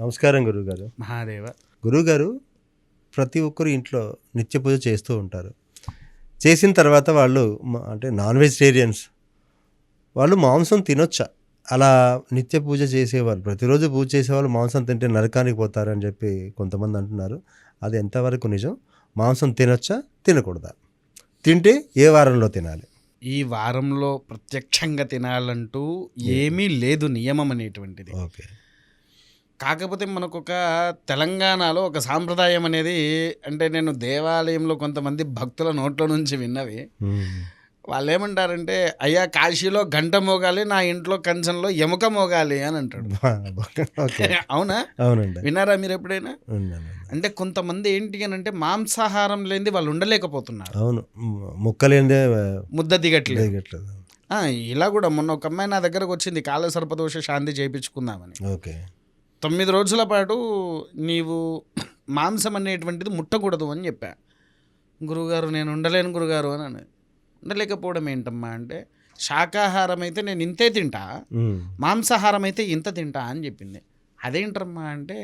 నమస్కారం గురువుగారు. మహాదేవ. గురువుగారు ప్రతి ఒక్కరు ఇంట్లో నిత్య పూజ చేస్తూ ఉంటారు. చేసిన తర్వాత వాళ్ళు అంటే నాన్ వెజిటేరియన్స్. వాళ్ళు మాంసం తినొచ్చా? అలా నిత్య పూజ చేసేవాళ్ళు ప్రతిరోజు పూజ చేసేవాళ్ళు మాంసం తింటే నరకానికి పోతారని చెప్పి కొంతమంది అంటున్నారు. అది ఎంతవరకు నిజం? మాంసం తినొచ్చా? తినకూడదా? తింటే ఏ వారంలో తినాలి? ఈ వారంలో ప్రత్యక్షంగా తినాలంటూ ఏమీ లేదు నియమం అనేటువంటిది. ఓకే. కాకపోతే మనకు ఒక తెలంగాణలో ఒక సాంప్రదాయం అనేది అంటే నేను దేవాలయంలో కొంతమంది భక్తుల నోట్ల నుంచి విన్నవి. వాళ్ళు ఏమంటారంటే అయ్యా కాశీలో గంట మోగాలి నా ఇంట్లో కంచంలో ఎముక మోగాలి అని అంటాడు. అవునా? అవునండి. విన్నారా మీరు ఎప్పుడైనా. అంటే కొంతమంది ఏంటి అని అంటే మాంసాహారం లేనిది వాళ్ళు ఉండలేకపోతున్నారు. అవును. మ్, ముక్కలేందే ముద్ద దిగట్లేదు. ఇలా కూడా మొన్న ఒక అమ్మాయి నా దగ్గరకు వచ్చింది కాల సర్పదోష శాంతి చేయించుకుందామని. ఓకే. తొమ్మిది రోజుల పాటు నీవు మాంసం అనేటువంటిది ముట్టకూడదు అని చెప్పా. గురుగారు నేను ఉండలేను గురుగారు అని అన్నది. ఉండలేకపోవడం ఏంటమ్మా అంటే శాకాహారం అయితే నేను ఇంతే తింటా మాంసాహారం అయితే ఇంత తింటా అని చెప్పింది. అదేంటమ్మా అంటే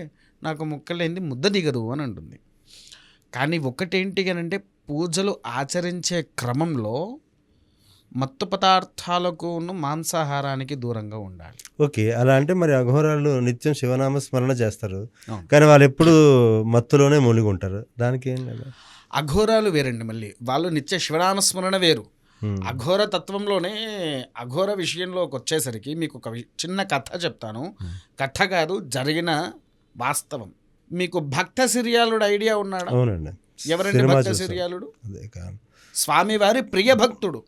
నాకు ముక్కలేంది ముద్ద దిగదు అని అంటుంది. కానీ ఒకటేంటి అని అంటే పూజలు ఆచరించే క్రమంలో మత్తు పదార్థాలకు మాంసాహారానికి దూరంగా ఉండాలి. ఓకే అలా అంటే మరి అఘోరాలు నిత్యం శివనామ స్మరణ చేస్తారు. కానీ వాళ్ళు ఎప్పుడు మత్తులోనే మూలిగి ఉంటారు. దానికి ఏం లేదు. అఘోరాలు వేరండి మళ్ళీ. వాళ్ళు నిత్య శివనామస్మరణ వేరు. మ్, అఘోర తత్వంలోనే అఘోర విషయంలోకి వచ్చేసరికి మీకు ఒక చిన్న కథ చెప్తాను. కథ కాదు జరిగిన వాస్తవం. మీకు భక్త సిరియాలుడు ఐడియా ఉన్నాడా? ఎవరండి భక్త. సిరియాలుడు? అదే కాదు స్వామివారి ప్రియ భక్తుడు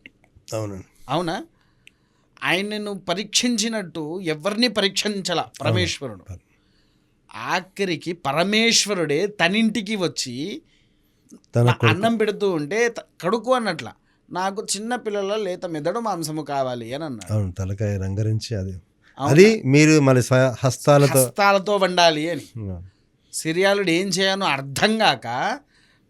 అవునండి అవునా? ఆయనను పరీక్షించినట్టు ఎవరిని పరీక్షించాల? పరమేశ్వరుడు. ఆఖరికి పరమేశ్వరుడే తనింటికి వచ్చి అన్నం పెడుతూ ఉంటే కడుకు అన్నట్ల. నాకు చిన్న పిల్లల లేత మెదడు మాంసము కావాలి అని అన్నాడు. అవును తలకాయ రంగరించి అది. అది మీరు మళ్ళీ హస్తాలతో హస్తాలతో వండాలి అని. సిరియాలుడు ఏం చేయను అర్థం కాక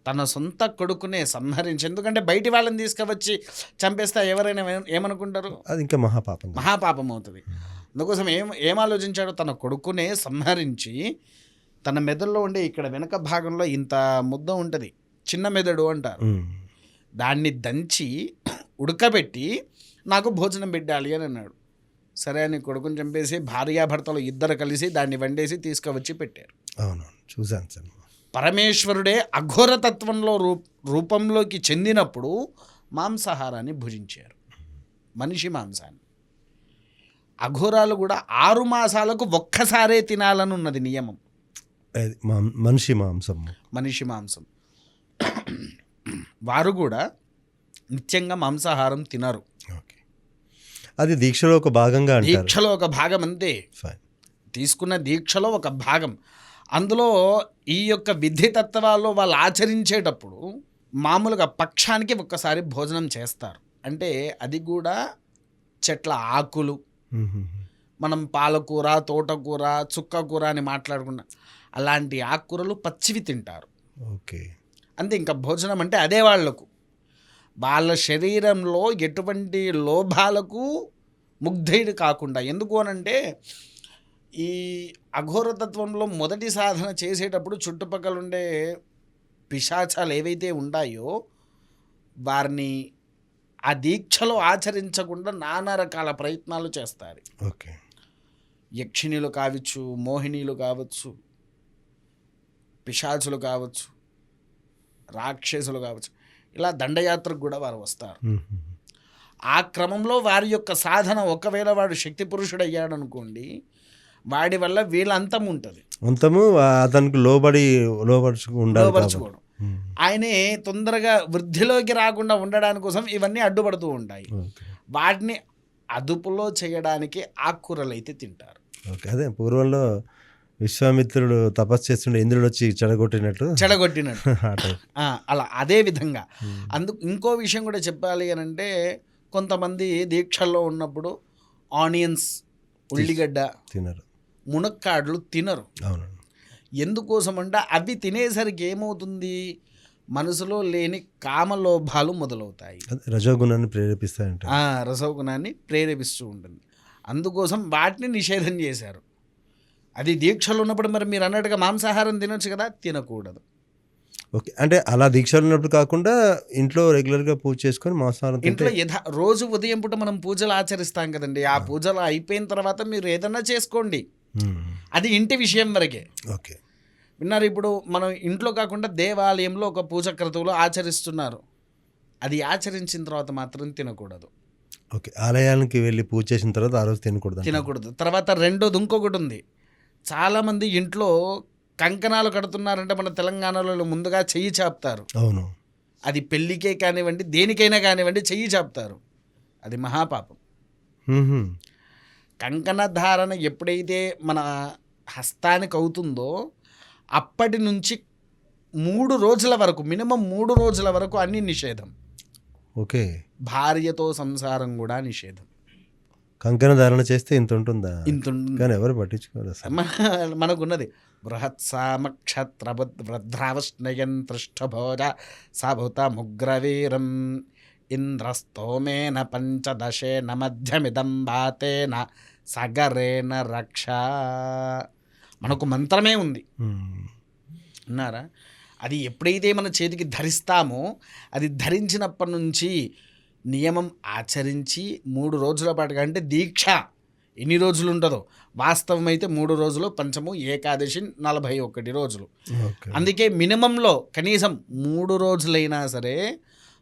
తన సొంత కొడుకునే సంహరించి ఎందుకంటే బయటి వాళ్ళని తీసుకువచ్చి చంపేస్తే ఎవరైనా ఏమ- ఏమనుకుంటారు? అది ఇంకా మహాపాపం. మహాపాపం అవుతుంది అందుకోసం ఏం ఏం ఆలోచించాడో తన కొడుకునే సంహరించి తన మెదడులో ఉండే ఇక్కడ వెనక భాగంలో ఇంత ముద్ద ఉంటుంది. చిన్న మెదడు అంటారు. దాన్ని దంచి ఉడకబెట్టి నాకు భోజనం పెట్టాలి అని అన్నాడు. సరే అని కొడుకుని చంపేసి భార్యాభర్తలు ఇద్దరు కలిసి దాన్ని వండేసి తీసుకువచ్చి పెట్టారు. అవును చూశాను సార్. పరమేశ్వరుడే అఘోర తత్వంలో రూ రూపంలోకి చెందినప్పుడు మాంసాహారాన్ని భుజించారు. మనిషి మాంసాన్ని. అఘోరాలు కూడా ఆరు మాసాలకు ఒక్కసారే తినాలని ఉన్నది నియమం మనిషి మాంసం. మనిషి మాంసం. వారు కూడా నిత్యంగా మాంసాహారం తినరు. ఓకే. అది దీక్షలో ఒక భాగంగా దీక్షలో ఒక భాగం అంతే. తీసుకున్న దీక్షలో ఒక భాగం. అందులో ఈ యొక్క విధి తత్వాల్లో వాళ్ళు ఆచరించేటప్పుడు మామూలుగా పక్షానికి ఒక్కసారి భోజనం చేస్తారు. అంటే అది కూడా చెట్ల ఆకులు. మనం పాలకూర తోటకూర చుక్కకూర అని మాట్లాడుకున్న అలాంటి ఆకుకూరలు పచ్చివి తింటారు. ఓకే. అంతే ఇంకా భోజనం అంటే అదే వాళ్ళకు వాళ్ళ శరీరంలో ఎటువంటి లోభాలకు ముగ్ధుడు కాకుండా ఎందుకు అనంటే ఈ అఘోరతత్వంలో మొదటి సాధన చేసేటప్పుడు చుట్టుపక్కల ఉండే పిశాచాలు ఏవైతే ఉంటాయో వారిని ఆ దీక్షలో ఆచరించకుండా నానా రకాల ప్రయత్నాలు చేస్తారు. ఓకే. యక్షిణీలు కావచ్చు మోహినీలు కావచ్చు పిశాచులు కావచ్చు రాక్షసులు కావచ్చు ఇలా దండయాత్రకు కూడా వారు వస్తారు. ఆ క్రమంలో వారి యొక్క సాధన ఒకవేళ వాడు శక్తి పురుషుడు అయ్యాడు అనుకోండి వాడి వల్ల వీళ్ళ అంతం ఉంటుంది. అంతము అతనికి లోబడి కాబట్టి. లోపరుచుకోవడం ఆయనే తొందరగా వృద్ధిలోకి రాకుండా ఉండడానికి కోసం ఇవన్నీ అడ్డుపడుతూ ఉంటాయి. వాటిని అదుపులో చేయడానికి ఆకుకూరలు అయితే తింటారు. ఓకే. అదే పూర్వంలో విశ్వామిత్రుడు తపస్సు చేస్తుండే ఇంద్రుడు వచ్చి చెడగొట్టినట్టు. చెడగొట్టినట్టు. అలా అదే విధంగా. అందుకు ఇంకో విషయం కూడా చెప్పాలి అని అంటే కొంతమంది దీక్షల్లో ఉన్నప్పుడు ఆనియన్స్ ఉల్లిగడ్డ తినరు. మునక్కాడలు తినరు. అవును ఎందుకోసం అంటే అవి తినేసరికి ఏమవుతుంది? మనసులో లేని కామలోభాలు మొదలవుతాయి. రజోగుణాన్ని ప్రేరేపిస్తాయంట ఆ రసగుణాన్ని ప్రేరేపిస్తూ ఉంటుంది. అందుకోసం వాటిని నిషేధం చేశారు. అది దీక్షలు ఉన్నప్పుడు మరి మీరు అన్నట్టుగా మాంసాహారం తినొచ్చు కదా? తినకూడదు. ఓకే. అంటే అలా దీక్షలు ఉన్నప్పుడు కాకుండా ఇంట్లో రెగ్యులర్గా పూజ చేసుకొని మాంసాహారం ఇంట్లో యథా రోజు ఉదయం పూట మనం పూజలు ఆచరిస్తాం కదండి. ఆ. పూజలు అయిపోయిన తర్వాత మీరు ఏదన్నా చేసుకోండి. అది ఇంటి విషయం వరకే. ఓకే. విన్నారు ఇప్పుడు మనం ఇంట్లో కాకుండా దేవాలయంలో ఒక పూజ క్రతువులు ఆచరిస్తున్నారు. అది ఆచరించిన తర్వాత మాత్రం తినకూడదు. ఓకే. ఆలయానికి వెళ్ళి పూజ చేసిన తర్వాత ఆ రోజు తినకూడదు తినకూడదు. తర్వాత రెండోది ఇంకొకటి ఉంది. చాలామంది ఇంట్లో కంకణాలు కడుతున్నారంటే మన తెలంగాణలో ముందుగా చెయ్యి చాపుతారు. అవును. అది పెళ్ళికే కానివ్వండి దేనికైనా కానివ్వండి చెయ్యి చాపుతారు. అది మహాపాపం. కంకణ ధారణ ఎప్పుడైతే మన హస్తానికి అవుతుందో అప్పటి నుంచి మూడు రోజుల వరకు మినిమం మూడు రోజుల వరకు అన్ని నిషేధం. ఓకే. భార్యతో సంసారం కూడా నిషేధం. కంకణ ధారణ చేస్తే ఇంత ఉంటుందా? ఇంత ఉంటుంది. కానీ ఎవరు పట్టించుకోరు మనకున్నది. బృహత్సామక్షత్ర వృద్రావష్ణయన్ పృష్ఠభోజ సభుత ముగ్రవీరం. ఇంద్రస్తోమేన పంచదశేన మధ్యమిదం బాతేన సగరేణ రక్ష. మనకు మంత్రమే ఉంది. మ్మ్. ఉన్నారా అది ఎప్పుడైతే మన చేతికి ధరిస్తామో అది ధరించినప్పటి నుంచి నియమం ఆచరించి మూడు రోజుల పాటుగా అంటే దీక్ష ఎన్ని రోజులు ఉంటుందో. వాస్తవం అయితే మూడు రోజులు పంచము ఏకాదశి నలభై ఒకటి రోజులు. అందుకే మినిమంలో కనీసం మూడు రోజులైనా సరే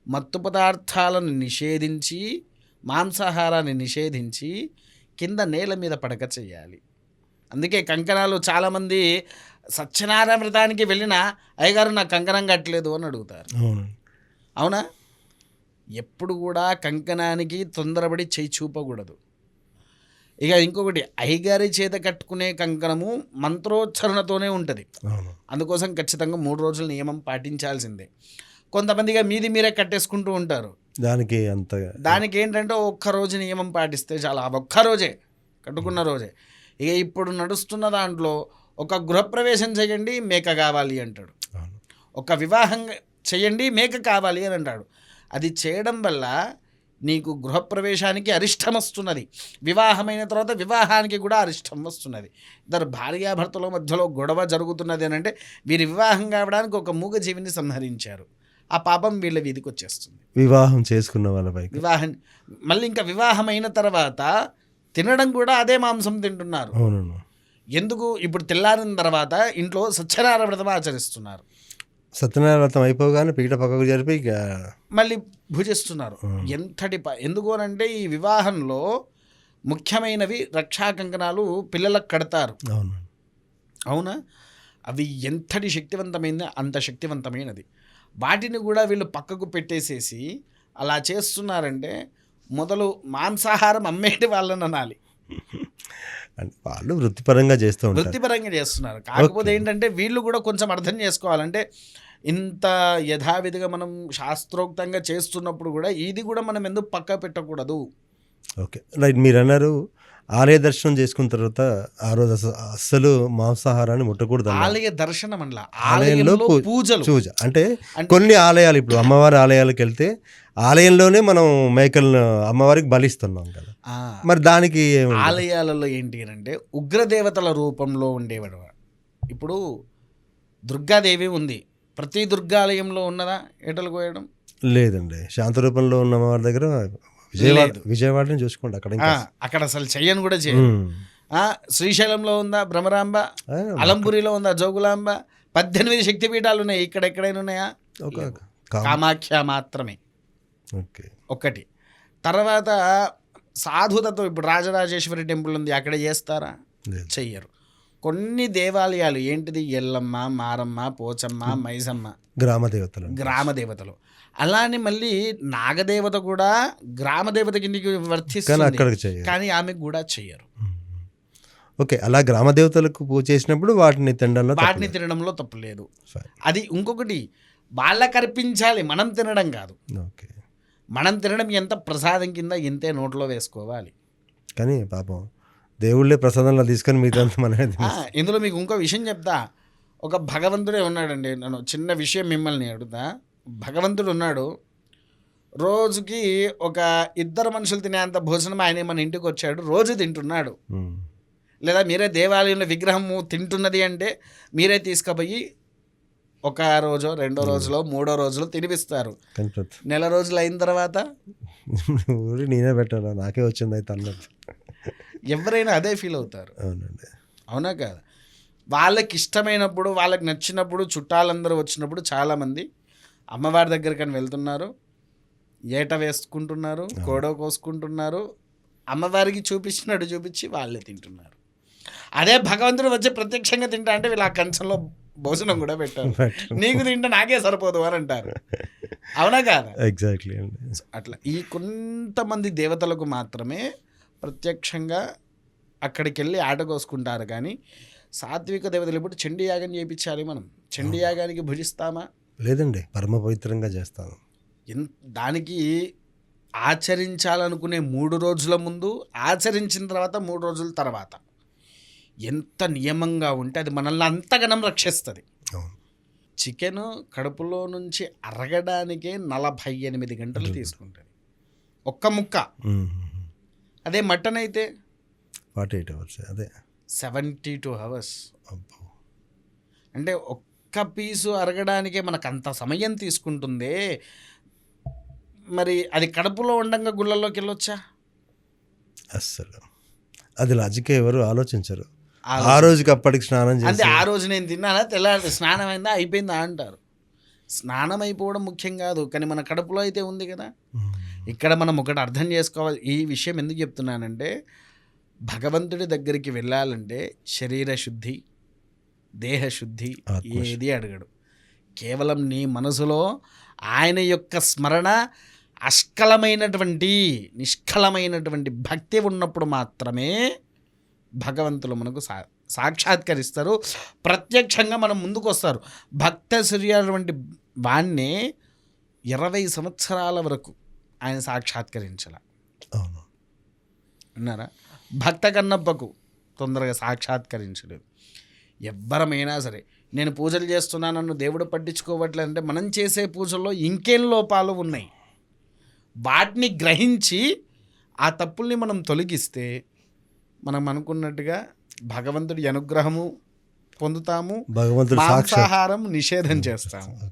మత్తు పదార్థాలను నిషేధించి మాంసాహారాన్ని నిషేధించి కింద నేల మీద పడక చేయాలి. అందుకే కంకణాలు చాలామంది సత్యనారాయణ వ్రతానికి వెళ్ళిన అయ్యగారు నాకు కంకణం కట్టలేదు అని అడుగుతారు. అవును. ఎప్పుడు కూడా కంకణానికి తొందరపడి చేయి చూపకూడదు. ఇక ఇంకొకటి అయ్యగారి చేత కట్టుకునే కంకణము మంత్రోచ్చరణతోనే ఉంటుంది. అందుకోసం ఖచ్చితంగా మూడు రోజుల నియమం పాటించాల్సిందే. కొంతమందిగా మీది మీరే కట్టేసుకుంటూ ఉంటారు. దానికి అంత దానికి ఏంటంటే ఒక్క రోజు నియమం పాటిస్తే చాలా ఆ ఒక్క రోజే కట్టుకున్న రోజే. ఇక ఇప్పుడు నడుస్తున్న దాంట్లో ఒక గృహప్రవేశం చేయండి మేక కావాలి అంటాడు. ఒక వివాహం చేయండి మేక కావాలి అని అంటాడు. అది చేయడం వల్ల నీకు గృహప్రవేశానికి అరిష్టం వస్తున్నది. వివాహమైన తర్వాత వివాహానికి కూడా అరిష్టం వస్తున్నది. ఇద్దరు భార్యాభర్తల మధ్యలో గొడవ జరుగుతున్నది అని అంటే వీరి వివాహం కావడానికి ఒక మూగజీవిని సంహరించారు. ఆ పాపం వీళ్ళ వీధికి వచ్చేస్తుంది. వివాహం చేసుకున్న వాళ్ళపైకి వివాహం మళ్ళీ ఇంకా వివాహమైన తర్వాత తినడం కూడా అదే మాంసం తింటున్నారు. అవును ఎందుకు? ఇప్పుడు తెల్లారిన తర్వాత ఇంట్లో సత్యనారాయణ వ్రతం ఆచరిస్తున్నారు. సత్యనారాయణ వ్రతం అయిపోగానే పీట పక్కకు జరిపి ఇక మళ్ళీ భుజిస్తున్నారు. ఎంతటి ఎందుకు అనంటే ఈ వివాహంలో ముఖ్యమైనవి రక్షా కంకణాలు పిల్లలకు కడతారు. అవును. అవునా? అవి ఎంతటి శక్తివంతమైందో అంత శక్తివంతమైనది. వాటిని కూడా వీళ్ళు పక్కకు పెట్టేసేసి అలా చేస్తున్నారంటే మొదలు మాంసాహారం అమ్మేటి వాళ్ళని అనాలి. అంటే వాళ్ళు వృత్తిపరంగా చేస్తూ ఉంటారు. వృత్తిపరంగా చేస్తున్నారు. కాకపోతే ఏంటంటే వీళ్ళు కూడా కొంచెం అర్థం చేసుకోవాలంటే ఇంత యథావిధిగా మనం శాస్త్రోక్తంగా చేస్తున్నప్పుడు కూడా ఇది కూడా మనం ఎందుకు పక్క పెట్టకూడదు? ఓకే. రైట్ మీరు అన్నారు ఆలయ దర్శనం చేసుకున్న తర్వాత ఆ రోజు అసలు అస్సలు మాంసాహారాన్ని ముట్టకూడదు. ఆలయ దర్శనం అనలా. ఆలయంలో ఆలయంలో పూ- పూజలు. చూజ అంటే కొన్ని ఆలయాలు ఇప్పుడు అమ్మవారి ఆలయాలకు వెళ్తే ఆలయంలోనే మనం మేకలను అమ్మవారికి బలిస్తున్నాం కదా. మరి దానికి ఆలయాలలో ఏంటి అంటే ఉగ్రదేవతల రూపంలో ఉండేవాడు ఇప్పుడు దుర్గాదేవి ఉంది. ప్రతి దుర్గాలయంలో ఉన్నదా? ఏటలు కోయడం లేదండి. శాంత రూపంలో ఉన్న అమ్మవారి దగ్గర విజయవాడ. విజయవాడని చూసుకోండి అక్కడ అక్కడ అసలు చెయ్యను కూడా చేయను. శ్రీశైలంలో ఉందా భ్రమరాంబ? అలంపురిలో ఉందా జోగులాంబ? పద్దెనిమిది శక్తిపీఠాలు ఉన్నాయి. ఇక్కడ ఎక్కడైనా ఉన్నాయా? కామాఖ్య మాత్రమే. ఓకే. ఒకటి తర్వాత సాధుతతో ఇప్పుడు రాజరాజేశ్వరి టెంపుల్ ఉంది. అక్కడ చేస్తారా. చెయ్యరు. కొన్ని దేవాలయాలు ఏంటిది? ఎల్లమ్మ మారమ్మ పోచమ్మ మైసమ్మ గ్రామ దేవతలు. గ్రామ దేవతలు. అలానే మళ్ళీ నాగదేవత కూడా గ్రామ దేవత కిందికి వర్తిస్తుంది. కానీ ఆమెకు కూడా చెయ్యరు ఓకే అలా గ్రామ దేవతలకు పూజ చేసినప్పుడు వాటిని తినడంలో వాటిని తప్పలేదు. తినడంలో తప్పు లేదు. Fine. అది ఇంకొకటి వాళ్ళకి అర్పించాలి మనం తినడం కాదు. ఓకే. మనం తినడం ఎంత ప్రసాదం కింద ఇంతే నోట్లో వేసుకోవాలి. కానీ పాపం దేవుళ్ళే ప్రసాదంలో తీసుకొని మిగతా మన ఆ, ఇందులో మీకు ఇంకో విషయం చెప్తా. ఒక భగవంతుడే ఉన్నాడండి. నేను చిన్న విషయం మిమ్మల్ని అడుగుతా. భగవంతుడు ఉన్నాడు రోజుకి ఒక ఇద్దరు మనుషులు తినేంత భోజనం ఆయన మన ఇంటికి వచ్చాడు. రోజు తింటున్నాడు. లేదా మీరే దేవాలయంలో విగ్రహము తింటున్నది అంటే మీరే తీసుకుపోయి ఒక రోజు రెండో రోజులో మూడో రోజులో తినిపిస్తారు. నెల రోజులు అయిన తర్వాత? నేనే పెట్టాను నాకే వచ్చింది అయితే అన్నట్టు. ఎవరైనా అదే ఫీల్ అవుతారు. అవునండి. అవునా కాదా? వాళ్ళకి ఇష్టమైనప్పుడు వాళ్ళకి నచ్చినప్పుడు చుట్టాలందరూ వచ్చినప్పుడు చాలామంది అమ్మవారి దగ్గరికి వెళ్తున్నారు. ఏట వేసుకుంటున్నారు కోడో కోసుకుంటున్నారు. అమ్మవారికి చూపించినట్టు చూపించి వాళ్ళే తింటున్నారు. అదే భగవంతుడు వచ్చి ప్రత్యక్షంగా తింటా అంటే వీళ్ళు ఆ కంచంలో భోజనం కూడా పెట్టారు. నీకు తింటే నాకే సరిపోదు అని అంటారు. అవునా కాదా? ఎగ్జాక్ట్లీ అండి. అట్లా ఈ కొంతమంది దేవతలకు మాత్రమే ప్రత్యక్షంగా అక్కడికి వెళ్ళి ఆట కోసుకుంటారు కానీ సాత్విక దేవతలు ఇప్పుడు చండీ యాగం చేయించాలి మనం. చండీ యాగానికి భుజిస్తామా? లేదండి పరమ పవిత్రంగా చేస్తాను. ఎన్- దానికి ఆచరించాలనుకునే మూడు రోజుల ముందు ఆచరించిన తర్వాత మూడు రోజుల తర్వాత. ఎంత నియమంగా ఉంటే అది మనల్ని అంతగనం రక్షిస్తుంది. చికెన్ కడుపులో నుంచి అరగడానికే నలభై ఎనిమిది గంటలు తీసుకుంటుంది. ఒక్క ముక్క. అదే మటన్ అయితే? ఫార్టీ ఎయిట్ అవర్స్ అదే. Seventy two hours. అంటే ఒక్క పీసు అరగడానికే మనకు అంత సమయం తీసుకుంటుందే. మరి అది కడుపులో ఉండంగా గుళ్ళల్లోకి వెళ్ళొచ్చా? అస్సలు. అది లాజిక్ ఎవరు ఆలోచించరు. ఆ రోజుకి అప్పటికి స్నానం అంటే ఆ రోజు నేను తిన్నానా? తెల్లారి స్నానం అయిందా? అయిపోయిందా అంటారు. స్నానం అయిపోవడం ముఖ్యం కాదు కానీ మన కడుపులో అయితే ఉంది కదా. ఇక్కడ మనం ఒకటి అర్థం చేసుకోవాలి. ఈ విషయం ఎందుకు చెప్తున్నానంటే భగవంతుడి దగ్గరికి వెళ్ళాలంటే శరీర శుద్ధి దేహ శుద్ధి ఆత్మశుద్ధి. ఏది అడగడు. కేవలం నీ మనసులో ఆయన యొక్క స్మరణ అష్కలమైనటువంటి నిష్కలమైనటువంటి భక్తి ఉన్నప్పుడు మాత్రమే భగవంతులు మనకు సా సాక్షాత్కరిస్తారు. ప్రత్యక్షంగా మనం ముందుకు వస్తారు భక్త సూర్యటువంటి వాణ్ణి ఇరవై సంవత్సరాల వరకు ఆయన సాక్షాత్కరించాల. అవును. అన్నారా భక్త కన్నప్పకు తొందరగా సాక్షాత్కరించలేదు. ఎవ్వరమైనా సరే. నేను పూజలు చేస్తున్నా నన్ను దేవుడు పట్టించుకోవట్లేదు అంటే మనం చేసే పూజల్లో ఇంకేం లోపాలు ఉన్నాయి? వాటిని గ్రహించి ఆ తప్పుల్ని మనం తొలగిస్తే మనం అనుకున్నట్టుగా భగవంతుడి అనుగ్రహము పొందుతాము భగవంతుడు మాంసాహారం నిషేధం చేస్తాము.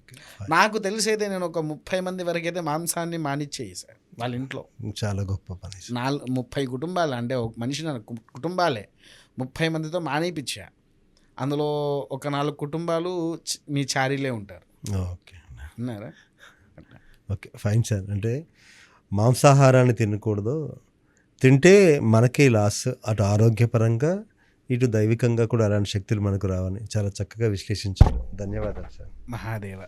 నాకు తెలిసైతే నేను ఒక ముప్పై మంది వరకు అయితే మాంసాన్ని మానిచ్చేసాను వాళ్ళ ఇంట్లో. చాలా గొప్ప పని. నాలుగు ముప్పై కుటుంబాలు అంటే ఒక మనిషి కుటుంబాలే ముప్పై మందితో మానేపించా అందులో ఒక నాలుగు కుటుంబాలు మీ చారీలే ఉంటారు. ఓకే. ఉన్నారా ఓకే ఫైన్ సార్. అంటే మాంసాహారాన్ని తినకూడదు. తింటే మనకే లాస్ అటు ఆరోగ్యపరంగా ఇటు దైవికంగా కూడా అలాంటి శక్తులు మనకు రావని చాలా చక్కగా విశ్లేషించారు. ధన్యవాదాలు సార్. మహాదేవ.